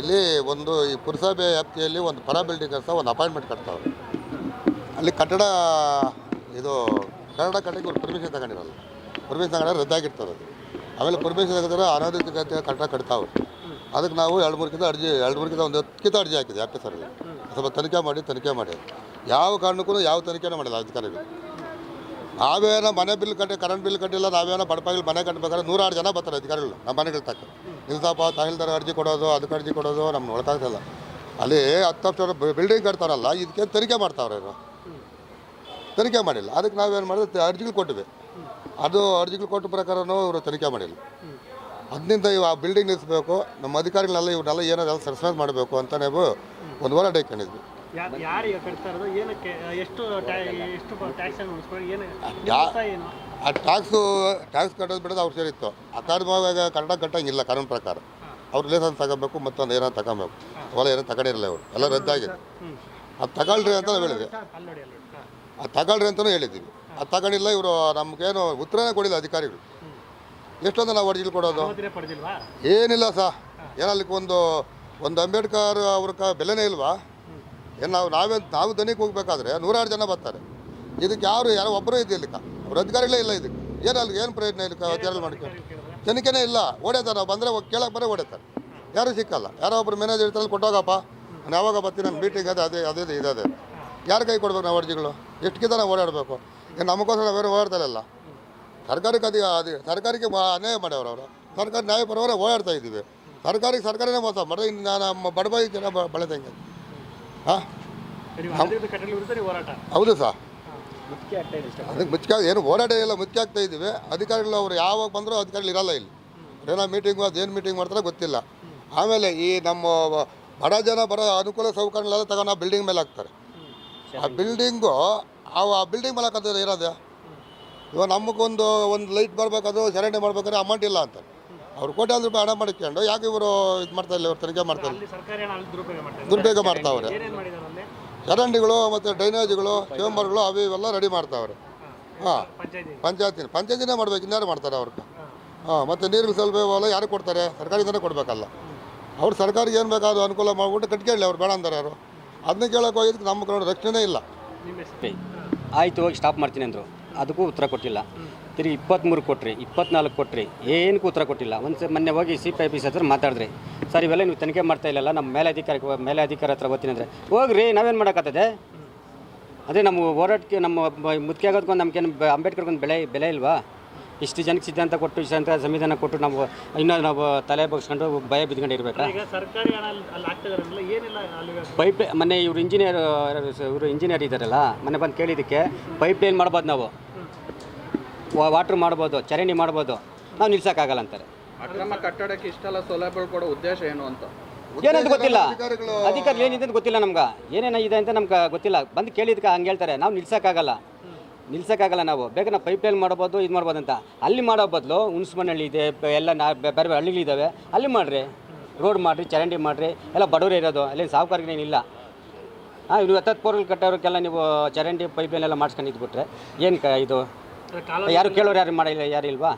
ಇಲ್ಲಿ ಒಂದು ಈ ಪುರಸಭೆ ವ್ಯಾಪ್ತಿಯಲ್ಲಿ ಒಂದು ಪರ ಬಿಲ್ಡಿಂಗ್ ಅಂತ ಒಂದು ಅಪಾಯಿಂಟ್ಮೆಂಟ್ ಕಟ್ತಾವ್ರೆ ಅಲ್ಲಿ ಕಟ್ಟಡ, ಇದು ಕನ್ನಡ ಕಟ್ಟಕ್ಕೆ ಇವ್ರು ಪರ್ಮಿಷನ್ ತಗೊಂಡಿರಲ್ಲ. ಪರ್ಮಿಷನ್ ತಗೊಂಡ್ರೆ ರದ್ದಾಗಿರ್ತದೆ ಅದು. ಆಮೇಲೆ ಪರ್ಮಿಷನ್ ತೆಗೆದ್ರೆ ಅನಧಿಕೃತ ಕಟ್ಟಡ ಕಟ್ತಾವೆ ಅದಕ್ಕೆ ನಾವು ಎರಡು ಮೂರಕ್ಕಿಂತ ಅರ್ಜಿ, ಎರಡು ಮೂರಕ್ಕಿಂತ ಒಂದು ಹತ್ತಕ್ಕಿಂತ ಅರ್ಜಿ ಹಾಕಿದೆ ಸರ್ ಸ್ವಲ್ಪ ತನಿಖೆ ಮಾಡಿ ತನಿಖೆ ಮಾಡಿ. ಯಾವ ಕಾರಣಕ್ಕೂ, ಯಾವ ತನಿಖೆನೂ ಮಾಡಿಲ್ಲ ಅಧಿಕಾರಿಗಳು. ನಾವೇನೋ ಮನೆ ಬಿಲ್ ಕಟ್ಟಿ ಕರೆಂಟ್ ಬಿಲ್ ಕಟ್ಟಿಲ್ಲ, ನಾವೇನೋ ಬಡಪಾಗಿಲ್ಲ ಮನೆ ಕಟ್ಟಬೇಕಾದ್ರೆ ನೂರಾರು ಜನ ಬರ್ತಾರೆ ಅಧಿಕಾರಿಗಳು, ನಮ್ಮ ಮನೆಗಳ ತಕ್ಕ. ನಿಲ್ಸಪ್ಪ ತಹಸೀಲ್ದಾರ್ ಅರ್ಜಿ ಕೊಡೋದು, ಅದಕ್ಕೆ ಅರ್ಜಿ ಕೊಡೋದು ನಮ್ಗೆ ನೋಡೋಕ್ಕಾಗ್ತಿಲ್ಲ ಅಲ್ಲಿ ಹತ್ತು ಸಾವಿರ ಬಿಲ್ಡಿಂಗ್ ಕಟ್ತಾರಲ್ಲ, ಇದಕ್ಕೆ ತನಿಖೆ ಮಾಡ್ತಾವ್ರೆ ಇವರು. ತನಿಖೆ ಮಾಡಿಲ್ಲ. ಅದಕ್ಕೆ ನಾವೇನು ಮಾಡಿದ್ರೆ ಅರ್ಜಿಗಳು ಕೊಟ್ಟಿವೆ. ಅದು ಅರ್ಜಿಗಳು ಕೊಟ್ಟ ಪ್ರಕಾರನೂ ಇವರು ತನಿಖೆ ಮಾಡಿಲ್ಲ. ಅದರಿಂದ ಇವು ಬಿಲ್ಡಿಂಗ್ ನಿಲ್ಲಿಸ್ಬೇಕು ನಮ್ಮ ಅಧಿಕಾರಿಗಳೆಲ್ಲ ಇವ್ರನ್ನೆಲ್ಲ ಏನಾದ್ರು ಸಸ್ಪೆಂಡ್ ಮಾಡಬೇಕು ಅಂತ ನಾವು ಒಂದು ವಾರ ಡೇಕೊಂಡಿದ್ವಿ ಯಾ- ಯಾರು ಕಟ್ತಾ ಇರೋದು? ಏನಕ್ಕೆ ಎಷ್ಟು ಎಷ್ಟು ಟ್ಯಾಕ್ಸ್ ಅನ್ನು ಉಳಿಸ್ಕೊಂಡು ಏನು ಏನು? ಆ ಟ್ಯಾಕ್ಸು ಟ್ಯಾಕ್ಸ್ ಕಟ್ಟೋದು ಬಿಡೋದು ಅವ್ರು ಸೇರಿತ್ತು ಅಕಾಡೆಮಿಯಾಗ ಕನ್ನಡ ಕಟ್ಟಂಗಿಲ್ಲ ಕಾನೂನು ಪ್ರಕಾರ. ಅವ್ರು ಲೈಸೆನ್ಸ್ ತಗೋಬೇಕು ಮತ್ತೊಂದು ಏನೋ ತಗೋಬೇಕು. ಅವೆಲ್ಲ ಏನೋ ತಗೊಂಡಿರಲ್ಲ ಅವರು ಎಲ್ಲ ರದ್ದಾಗಿದೆ. ಅದು ತಗೊಳ್ರಿ ಅಂತ ಹೇಳಿದೆ ಹೇಳಿದ್ವಿ ಅದು ತಗೊಳ್ರಿ ಅಂತಲೂ ಹೇಳಿದ್ದೀವಿ ಅದು ತಗೊಂಡಿಲ್ಲ ಇವರು ನಮಗೇನು ಉತ್ತರನೇ ಕೊಡಿಲ್ಲ ಅಧಿಕಾರಿಗಳು. ಎಷ್ಟೊಂದು ನಾವು ಒರಿಜಿನಲ್ ಕೊಡೋದು? ಏನಿಲ್ಲ ಸರ್. ಏನಲ್ಲಿ ಒಂದು ಒಂದು ಅಂಬೇಡ್ಕರ್ ಅವ್ರ ಕ ಬೆಲೆನೇ ಇಲ್ವಾ? ಏನು ನಾವು ನಾವೇ ನಾವು ದನಿಗೆ ಹೋಗ್ಬೇಕಾದ್ರೆ ನೂರಾರು ಜನ ಬರ್ತಾರೆ. ಇದಕ್ಕೆ ಯಾರು ಯಾರೋ ಒಬ್ಬರು ಇದ್ದಿಲ್ಲಕ್ಕ ಅವ್ರ ಅಧಿಕಾರಿಗಳೇ ಇಲ್ಲ ಇದಕ್ಕೆ. ಏನು ಏನು ಪ್ರಯೋಜನ ಇಲ್ಲ ಅಧಿಕಾರಿಗಳು ಮಾಡ್ಕೊಂಡು ತನಿಖೆನೇ ಇಲ್ಲ. ಓಡೇತಾರೆ. ನಾವು ಬಂದರೆ ಕೇಳಕ್ಕೆ ಬರೇ ಓಡೇತಾರೆ. ಯಾರೂ ಸಿಕ್ಕಲ್ಲ. ಯಾರೋ ಒಬ್ರು ಮ್ಯಾನೇಜರ್ ಇರ್ತಾರೆ ಕೊಟ್ಟೋಗಪ್ಪ. ನಾನು ಯಾವಾಗ ಬರ್ತೀನಿ? ನನ್ನ ಮೀಟಿಂಗ್ ಅದೇ ಅದೇ ಅದೇ ಇದೆ, ಇದೆ ಅದೇ. ಯಾರ ಕೈ ಕೊಡ್ಬೇಕು ನಾವು ಅರ್ಜಿಗಳು ಎಷ್ಟಕ್ಕಿಂತ ನಾವು ಓಡಾಡಬೇಕು? ಏನು ನಮಗೋಸ್ಕರ ಬೇರೆ ಓಡಾಡ್ತಾರಲ್ಲ ಸರ್ಕಾರಕ್ಕೆ ಅದೇ ಅದೇ ಸರ್ಕಾರಕ್ಕೆ ಅನ್ಯಾಯ ಮಾಡ್ಯವ್ರು ಅವರು. ಸರ್ಕಾರ ನ್ಯಾಯ ಪರವರೇ ಓಡಾಡ್ತಾ ಇದ್ದೀವಿ. ಸರ್ಕಾರಕ್ಕೆ ಸರ್ಕಾರನೇ ಮೋಸ. ಮಾಡಿದ್ರೆ ಇನ್ನು ನಾನು ನಮ್ಮ ಬಡಬಾಯಿ ಜನ ಬಳದಂಗೆ. ಹಾಂ? ಹೌದು ಸರ್. ಅದಕ್ಕೆ ಮುಚ್ಚಿ ಏನು ಹೋರಾಟ ಇಲ್ಲ ಮುಚ್ಚಿ ಆಗ್ತಾ ಇದ್ದೀವಿ. ಅಧಿಕಾರಿಗಳು ಅವರು ಯಾವಾಗ ಬಂದರೂ ಅಧಿಕಾರಿಗಳು ಇರಲ್ಲ ಇಲ್ಲಿ. ಏನೋ ಮೀಟಿಂಗು ಅದೇನು ಮೀಟಿಂಗ್ ಮಾಡ್ತಾರೋ ಗೊತ್ತಿಲ್ಲ. ಆಮೇಲೆ ಈ ನಮ್ಮ ಬಡ ಜನ ಬರೋ ಅನುಕೂಲ ಸೌಕರ್ಯಗಳೆಲ್ಲ ತಗೊಂಡು ಆ ಬಿಲ್ಡಿಂಗ್ ಮೇಲೆ ಹಾಕ್ತಾರೆ. ಆ ಬಿಲ್ಡಿಂಗು ಆ ಆ ಬಿಲ್ಡಿಂಗ್ ಮೇಲೆ ಹಾಕೋದು ಇರೋದೇ? ಇವಾಗ ನಮಗೊಂದು ಒಂದು ಲೈಟ್ ಬರಬೇಕಾದ್ರೂ ಚರಂಡಿ ಮಾಡ್ಬೇಕಾದ್ರೆ ಅಮೌಂಟ್ ಇಲ್ಲ ಅಂತ ಅವ್ರು ಕೋಟ್ಯಾಂತರ ರೂಪಾಯಿ ಹಣ ಮಾಡಿಕೊಂಡು ಯಾಕೆ ಇವರು ಇದು ಮಾಡ್ತಾ ಇಲ್ಲ ಇವರು ತನಿಖೆ ಮಾಡ್ತಾರೆ ದುರುಪಯೋಗ ಮಾಡ್ತಾವ್ರೆ. ಮಾಡಿದಾರೆ ಅಲ್ಲಿ? ಚರಂಡಿಗಳು ಮತ್ತು ಡ್ರೈನೇಜ್ಗಳು ಚೇಂಬರ್ಗಳು ಅವು ಇವೆಲ್ಲ ರೆಡಿ ಮಾಡ್ತಾವ್ರೆ. ಹಾಂ ಪಂಚಾಯತಿ. ಪಂಚಾಯತಿನ ಪಂಚಾಯತಿನೇ ಮಾಡ್ಬೇಕು ಇನ್ಯಾರು ಮಾಡ್ತಾರೆ ಅವ್ರಿಗೆ ಹಾಂ. ಮತ್ತು ನೀರಿನ ಸೌಲಭ್ಯ ಎಲ್ಲ ಯಾರು ಕೊಡ್ತಾರೆ? ಸರ್ಕಾರದಿಂದನೇ ಕೊಡಬೇಕಲ್ಲ. ಅವ್ರು ಸರ್ಕಾರಿಗೆ ಏನು ಬೇಕಾದ್ರು ಅನುಕೂಲ ಮಾಡ್ಬಿಟ್ಟು ಕಟ್ಕೊಳ್ಳಿ ಅವ್ರು ಬೇಡ ಅಂತಾರೆ ಯಾರು. ಅದನ್ನ ಕೇಳೋಕೆ ಹೋಗಿದ್ದಕ್ಕೆ ನಮ್ಮ ಕಡೆ ರಕ್ಷಣೆ ಇಲ್ಲ. ಆಯಿತು ಹೋಗಿ ಸ್ಟಾಪ್ ಮಾಡ್ತೀನಿ ಅಂದರು. ಅದಕ್ಕೂ ಉತ್ತರ ಕೊಟ್ಟಿಲ್ಲ. ತಿರುಗಿ ಇಪ್ಪತ್ತ್ಮೂರು ಕೊಟ್ರಿ, ಇಪ್ಪತ್ನಾಲ್ಕು ಕೊಟ್ರಿ, ಏನಕ್ಕೂ ಉತ್ತರ ಕೊಟ್ಟಿಲ್ಲ. ಒಂದು ಮೊನ್ನೆ ಹೋಗಿ ಸಿ ಪಿ ಆಫೀಸ್ ಹತ್ರ ಮಾತಾಡಿದ್ರಿ. ಸರ್, ಇವೆಲ್ಲ ನೀವು ತನಿಖೆ ಮಾಡ್ತಾ ಇಲ್ಲಲ್ಲ, ನಮ್ಮ ಮೇಲೆ ಅಧಿಕಾರಕ್ಕೆ ಮೇಲೆ ಅಧಿಕಾರ ಹತ್ರ ಓದ್ತೀನಿ ಅಂದರೆ. ಹೋಗ್ರಿ, ನಾವೇನು ಮಾಡೋಕ್ಕಾಗ್ತದೆ? ಅದೇ ನಮ್ಮ ಹೋರಾಟಕ್ಕೆ, ನಮ್ಮ ಮುತ್ಕೆ ಆಗೋದಕ್ಕೊಂದು ನಮ್ಗೇನು ಅಂಬೇಡ್ಕರ್ಗೊಂದು ಬೆಲೆ ಬೆಲೆ ಇಲ್ವಾ? ಇಷ್ಟು ಜನಕ್ಕೆ ಸಿದ್ಧಾಂತ ಕೊಟ್ಟು ಇಷ್ಟಂತ ಸಂವಿಧಾನ ಕೊಟ್ಟು ನಾವು ಇನ್ನೂ ನಾವು ತಲೆ ಬಗ್ಸ್ಕೊಂಡು ಭಯ ಬಿದ್ಕೊಂಡು ಇರಬೇಕಾ? ಈಗ ಸರ್ಕಾರಿ ಹಣ ಅಲ್ಲಿ ಅಲ್ಲಿ ಹಾಕ್ತಿದಾರಲ್ಲ ಏನಿಲ್ಲ ಅಲ್ಲಿ ಪೈಪ್ ಮೊನ್ನೆ ಇವರು ಇಂಜಿನಿಯರ್ ಇವರು ಇಂಜಿನಿಯರ್ ಇದ್ದಾರಲ್ಲ ಮೊನ್ನೆ ಬಂದು ಕೇಳಿದ್ದಕ್ಕೆ ಪೈಪ್ ಲೈನ್ ಮಾಡ್ಬೋದು ನಾವು. ವಾಟ್ರ್ ಮಾಡ್ಬೋದು ಚರಂಡಿ ಮಾಡ್ಬೋದು ನಾವು ನಿಲ್ಸೋಕ್ಕಾಗಲ್ಲ ಅಂತಾರೆ. ಅಕ್ರಮ ಕಟ್ಟಡಕ್ಕೆ ಇಷ್ಟೆಲ್ಲ ಸೌಲಭ್ಯಗಳು ಕೊಡೋ ಉದ್ದೇಶ ಏನು ಅಂತ? ಏನಂತ ಗೊತ್ತಿಲ್ಲ. ಅಧಿಕಾರಿಗಳು ಅಧಿಕಾರಿ ಏನಿದೆ ಅಂತ ಗೊತ್ತಿಲ್ಲ ನಮ್ಗೆ. ಏನೇನ ಇದೆ ಅಂತ ನಮ್ಗೆ ಗೊತ್ತಿಲ್ಲ. ಬಂದು ಕೇಳಿದ್ಕೆ ಹಂಗೆ ಹೇಳ್ತಾರೆ. ನಾವು ನಿಲ್ಸೋಕ್ಕಾಗಲ್ಲ. ನಿಲ್ಸೋಕ್ಕಾಗಲ್ಲ ನಾವು. ಬೇಗ ನಾವು ಪೈಪ್ ಲೈನ್ ಮಾಡ್ಬೋದು ಇದು ಮಾಡ್ಬೋದು ಅಂತ. ಅಲ್ಲಿ ಮಾಡೋ ಬದಲು ಹುಣಸ್ಮನಹಳ್ಳಿ ಇದೆ ಬ- ಎಲ್ಲ ನಾ ಬೇರೆ ಬೇರೆ ಹಳ್ಳಿಗಳಿದ್ದಾವೆ ಅಲ್ಲಿ ಮಾಡಿರಿ. ರೋಡ್ ಮಾಡಿರಿ ಚರಂಡಿ ಮಾಡಿರಿ. ಎಲ್ಲ ಬಡವರೇ ಇರೋದು. ಅಲ್ಲಿ ಸಾಹುಕಾರಿಗಳೇನಿಲ್ಲ ಹಾಂ ಇವ್ರು ಹತ್ತತ್ತು ಪೋರ್ಗಳು ಕಟ್ಟೋರಿಗೆಲ್ಲ ನೀವು ಚರಂಡಿ ಪೈಪ್ ಲೈನ್ ಎಲ್ಲ ಮಾಡ್ಸ್ಕೊಂಡು ಇದ್ಬಿಟ್ರೆ ಏನು ಕ ಇದು? ಯಾರು ಕೇಳೋರು ಯಾರು ಮಾಡಿಲ್ಲ ಯಾರು ಇಲ್ವಾ?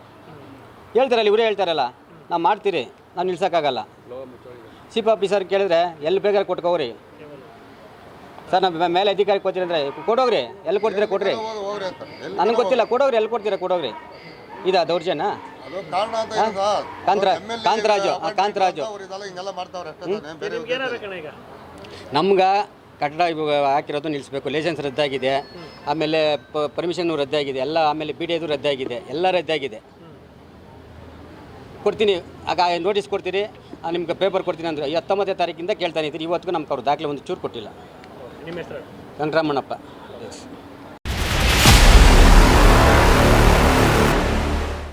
ಹೇಳ್ತಾರಲ್ಲ ಇವರೇ ಹೇಳ್ತಾರಲ್ಲ ನಾವು ಮಾಡ್ತೀರಿ ನಾವು ನಿಲ್ಸೋಕ್ಕಾಗಲ್ಲ. ಚೀಫ್ ಆಫೀಸರ್ ಕೇಳಿದ್ರೆ ಎಲ್ಲಿ ಬೇಗ ಕೊಟ್ಕೋರಿ ಸರ್ ನಮ್ಮ ಮೇಲೆ ಅಧಿಕಾರಿ ಕೊಡ್ತೀರಿ ಅಂದರೆ ಕೊಡೋಗ್ರಿ ಎಲ್ಲಿ ಕೊಡ್ತೀರಾ ಕೊಡ್ರಿ? ಹೋಗಿ ಹೋಗ್ರಿ ಅಂತ. ಎಲ್ಲಿ ನನಗೆ ಗೊತ್ತಿಲ್ಲ ಕೊಡೋಗ್ರಿ ಎಲ್ಲಿ ಕೊಡ್ತೀರಾ ಕೊಡೋಗ್ರಿ. ಇದಾ ದೌರ್ಜನ್ಯ? ಅದು ಕಾರಣ ಅಂತ ಸರ್. ಕಾಂತರಾಜ್- ಕಾಂತರಾಜು, ಆ appointment ಕಾಂತರಾಜು. ಅವ್ರು ಇದೆಲ್ಲ ಹಿಂಗೆಲ್ಲ ಮಾಡ್ತಾವ್ರೆ ಅಷ್ಟೇ ತಾನೇ, ಬೇರೆ ನಿಮ್ಗೆ ಏನಾರ ಕಣ ಈಗ? ನಮ್ಗೆ ಕಟ್ಟಡ ಇವಾಗ ಹಾಕಿರೋದು ನಿಲ್ಲಿಸ್ಬೇಕು ಲೈಸೆನ್ಸ್ ರದ್ದಾಗಿದೆ. ಆಮೇಲೆ ಪರ್ಮಿಷನ್ ರದ್ದಾಗಿದೆ ಎಲ್ಲ ಆಮೇಲೆ ಬಿ ಡಿ ಎದು ರದ್ದಾಗಿದೆ ಎಲ್ಲ ರದ್ದಾಗಿದೆ. ಕೊಡ್ತೀನಿ ಆಗ ನೋಟಿಸ್ ಕೊಡ್ತೀರಿ ಆ, ನಿಮ್ಗೆ ಪೇಪರ್ ಕೊಡ್ತೀನಿ ಅಂದರೆ ಈ ಹತ್ತೊಂಬತ್ತನೇ ತಾರೀಕಿಂದ ಕೇಳ್ತಾನೆ ಇದ್ದೀರಿ ಇವತ್ತಿಗೂ ನಮ್ಗೆ ಅವ್ರು ದಾಖಲೆ ಒಂದು ಚೂರು ಕೊಟ್ಟಿಲ್ಲ. ನಿಮ್ಮ ಹೆಸರು? ವೆಂಕಟರಮಣಪ್ಪ